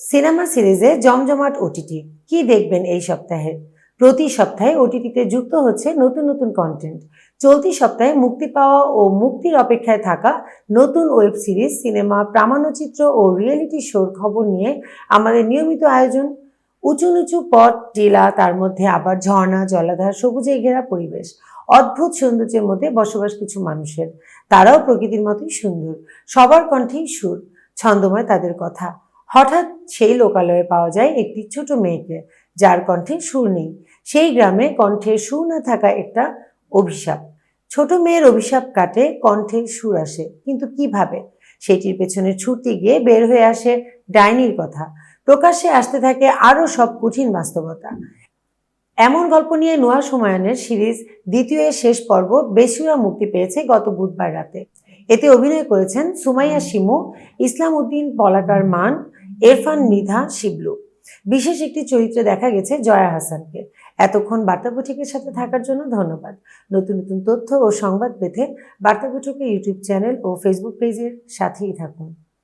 Cinema সিরিজে জমজমাট OTT. কি দেখবেন এই সপ্তাহে? প্রতি সপ্তাহে ওটিটিতে যুক্ত হচ্ছে নতুন নতুন কন্টেন্ট চলতি সপ্তাহে মুক্তি পাওয়া ও মুক্তির অপেক্ষায় থাকা নতুন ওয়েব সিরিজ সিনেমা প্রামাণ্যচিত্র ও রিয়েলিটি শোর খবর নিয়ে আমাদের নিয়মিত আয়োজন। উঁচু নিচু পথ, টিলা, তার মধ্যে আবার ঝর্ণা, জলাধার, সবুজে ঘেরা পরিবেশ। অদ্ভুত সৌন্দর্যের মধ্যে বসবাস কিছু মানুষের। তারাও প্রকৃতির মতোই সুন্দর। সবার কণ্ঠেই সুর, ছন্দময় তাদের কথা। হঠাৎ সেই লোকালয়ে পাওয়া যায় একটি ছোট মেয়েকে, যার কণ্ঠে সুর নেই। সেই গ্রামে কণ্ঠে সুর না থাকা একটা অভিশাপ। ছোট মেয়ের অভিশাপ কাটে, কণ্ঠে সুর আসে। কিন্তু কীভাবে? সেটির পেছনে ছুটি গিয়ে বের হয়ে আসে ডাইনির কথা। প্রকাশ্যে আসতে থাকে আরও সব কঠিন বাস্তবতা। এমন গল্প নিয়ে নোয়া সুমায়নের সিরিজ দ্বিতীয় শেষ পর্ব বেসুরা মুক্তি পেয়েছে গত বুধবার রাতে। এতে অভিনয় করেছেন সুমাইয়া শিমু, ইসলাম উদ্দিন, পলাকার মান, এরফান মৃধা শিবলু। বিশেষ একটি চরিত্রে দেখা গেছে জয়া হাসানকে। এতক্ষণ বার্তা পুঠিকের সাথে থাকার জন্য ধন্যবাদ। নতুন নতুন তথ্য ও সংবাদ পেতে বার্তা পুঠকের ইউটিউব চ্যানেল ও ফেসবুক পেজের সাথেই থাকুন।